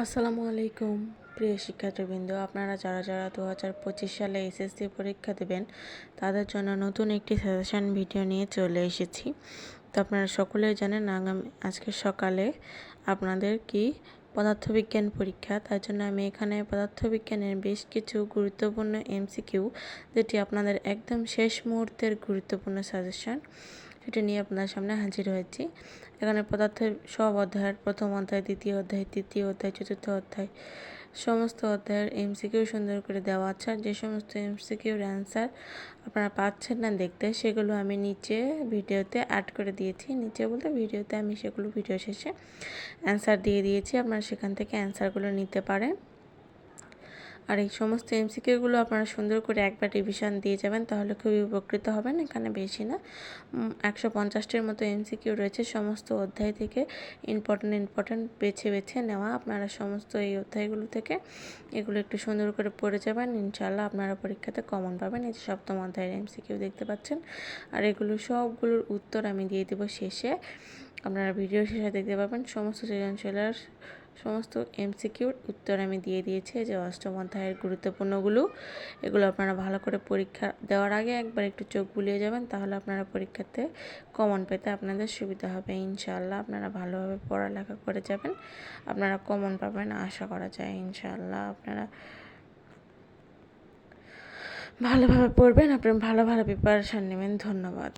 আসসালামু আলাইকুম প্রিয় শিক্ষার্থীবৃন্দ। আপনারা যারা যারা দু হাজার পঁচিশ সালে এসএসসি পরীক্ষা দেবেন, তাদের জন্য নতুন একটি সাজেশান ভিডিও নিয়ে চলে এসেছি। তো আপনারা সকলেই জানেন, আগামী, আজকে সকালে আপনাদের কি পদার্থবিজ্ঞান পরীক্ষা। তার জন্য আমি এখানে পদার্থবিজ্ঞানের বেশ কিছু গুরুত্বপূর্ণ এমসিকিউ যেটি আপনাদের একদম শেষ মুহূর্তের গুরুত্বপূর্ণ সাজেশান সেটা নিয়ে আপনার সামনে হাজির হয়েছি। এখানে পদার্থের সব অধ্যায়ের প্রথম অধ্যায়, দ্বিতীয় অধ্যায়, তৃতীয় অধ্যায়, চতুর্থ অধ্যায়, সমস্ত অধ্যায়ের এমসিকিউ সুন্দর করে দেওয়া আছে। আর যে সমস্ত এমসিকিউর অ্যান্সার আপনারা পাচ্ছেন না দেখতে, সেগুলো আমি নিচে ভিডিওতে অ্যাড করে দিয়েছি। নিচে বলতে ভিডিওতে আমি সেগুলো ভিডিও শেষে অ্যান্সার দিয়ে দিয়েছি। আপনারা সেখান থেকে অ্যান্সারগুলো নিতে পারেন। আর এই সমস্ত এমসিকিউগুলো আপনারা সুন্দর করে একবার রিভিশন দিয়ে যাবেন, তাহলে খুবই উপকৃত হবেন, এখানে বেশি না। একশো পঞ্চাশটির মতো এমসিকিউ রয়েছে, সমস্ত অধ্যায় থেকে ইম্পর্টেন্ট ইম্পর্টেন্ট বেছে বেছে নেওয়া। আপনারা সমস্ত এই অধ্যায়গুলো থেকে এগুলো একটু সুন্দর করে পড়ে যাবেন ইনশাল্লাহ আপনারা পরীক্ষাতে কমন পাবেন। এই যে সপ্তম অধ্যায়ের এমসিকিউ দেখতে পাচ্ছেন। আর এগুলো সবগুলোর উত্তর আমি দিয়ে দেবো শেষে। আপনারা ভিডিও শেষে দেখতে পাবেন, সমস্ত সৃজনশীলের সমস্ত এমসিকিউর উত্তর আমি দিয়ে দিয়েছি যে অষ্টম অধ্যায়ের গুরুত্বপূর্ণগুলো। এগুলো আপনারা ভালো করে পরীক্ষা দেওয়ার আগে একবার একটু চোখ বুলিয়ে যাবেন, তাহলে আপনারা পরীক্ষাতে কমন পেতে আপনাদের সুবিধা হবে, ইনশাআল্লাহ আপনারা ভালোভাবে পড়ালেখা করে যাবেন, আপনারা কমন পাবেন আশা করা যায়, ইনশাআল্লাহ আপনারা ভালোভাবে পড়বেন, আপনারা ভালো ভালো প্রিপারেশান নেবেন, ধন্যবাদ।